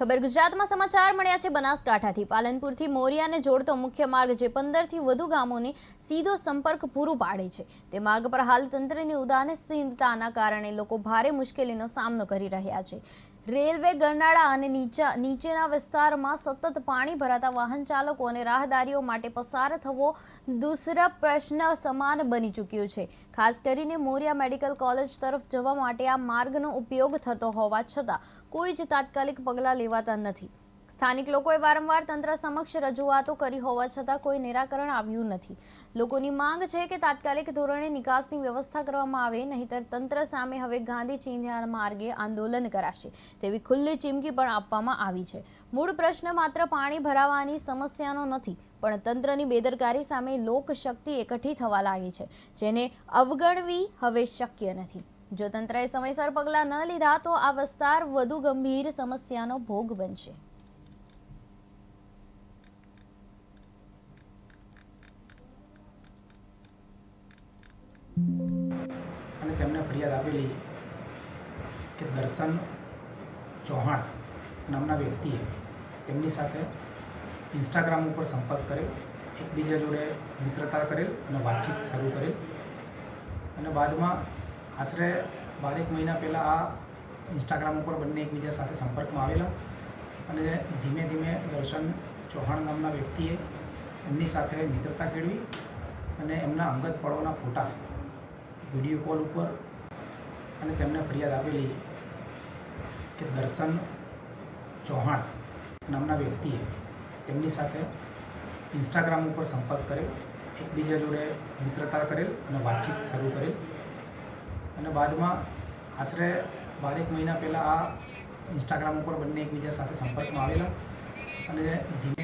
ખબર ગુજરાતમાં સમાચાર મળ્યા છે બનાસકાંઠાથી. પાલનપુરથી મોરિયાને જોડતો મુખ્ય માર્ગ જે પંદરથી વધુ ગામોને સીધો સંપર્ક પૂરો પાડે છે. તે માર્ગ પર હાલ તંત્રની ઉદાસીનતાના કારણે લોકો ભારે મુશ્કેલીનો સામનો કરી રહ્યા છે. રેલવે ગરનાળા અને નીચા નીચેના વિસ્તારમાં સતત પાણી ભરાતા વાહન ચાલકો અને રાહદારીઓ માટે પસાર થવો દુસરા પ્રશ્ન સમાન બની ચૂક્યો છે. ખાસ કરીને મોરિયા મેડિકલ કોલેજ તરફ જવા માટે આ માર્ગનો ઉપયોગ થતો હોવા છતાં કોઈ જ તાત્કાલિક પગલાં લેવાતા નથી. સ્થાનિક લોકોએ વારંવાર તંત્ર સમક્ષ રજૂઆતો કરી હોવા છતાં કોઈ નિરાકરણ આવ્યું નથી. લોકોની માંગ છે કે તાત્કાલિક ધોરણે નિકાસની વ્યવસ્થા કરવામાં આવે, નહીંતર તંત્ર સામે હવે ગાંધી ચિહ્ન માર્ગે આંદોલન કરાશે તેવી ખુલ્લી ચીમકી પણ આપવામાં આવી છે. મૂળ પ્રશ્ન માત્ર પાણી ભરાવાની સમસ્યાનો નથી, પણ તંત્રની બેદરકારી સામે લોકશક્તિ એકઠી થવા લાગી છે, જેને અવગણવી હવે શક્ય નથી. જો તંત્રએ સમયસર પગલાં ન લીધા, તો આ વિસ્તાર વધુ ગંભીર સમસ્યાનો ભોગ બનશે. તેમણે ફરિયાદ આપેલી કે દર્શન ચૌહાણ નામના વ્યક્તિએ તેમની સાથે ઇન્સ્ટાગ્રામ ઉપર સંપર્ક કરેલ એકબીજા જોડે મિત્રતા કરેલ અને વાતચીત શરૂ કરેલ. અને બાદમાં આશરે બારેક મહિના પહેલાં આ ઇન્સ્ટાગ્રામ ઉપર બંને એકબીજા સાથે સંપર્કમાં આવેલા અને ધીમે ધીમે દર્શન ચૌહાણ નામના વ્યક્તિએ એમની સાથે મિત્રતા કેળવી અને એમના અંગત પળોના ફોટા વીડિયો કોલ ઉપર અને તેમને ફરિયાદ આપેલી કે દર્શન ચૌહાણ નામના વ્યક્તિએ તેમની સાથે ઇન્સ્ટાગ્રામ ઉપર સંપર્ક કરેલ, એકબીજા જોડે મિત્રતા કરેલ અને વાતચીત શરૂ કરેલ. અને બાદમાં આશરે બારેક મહિના પહેલાં આ ઇન્સ્ટાગ્રામ ઉપર બંને એકબીજા સાથે સંપર્કમાં આવેલા અને ધીમે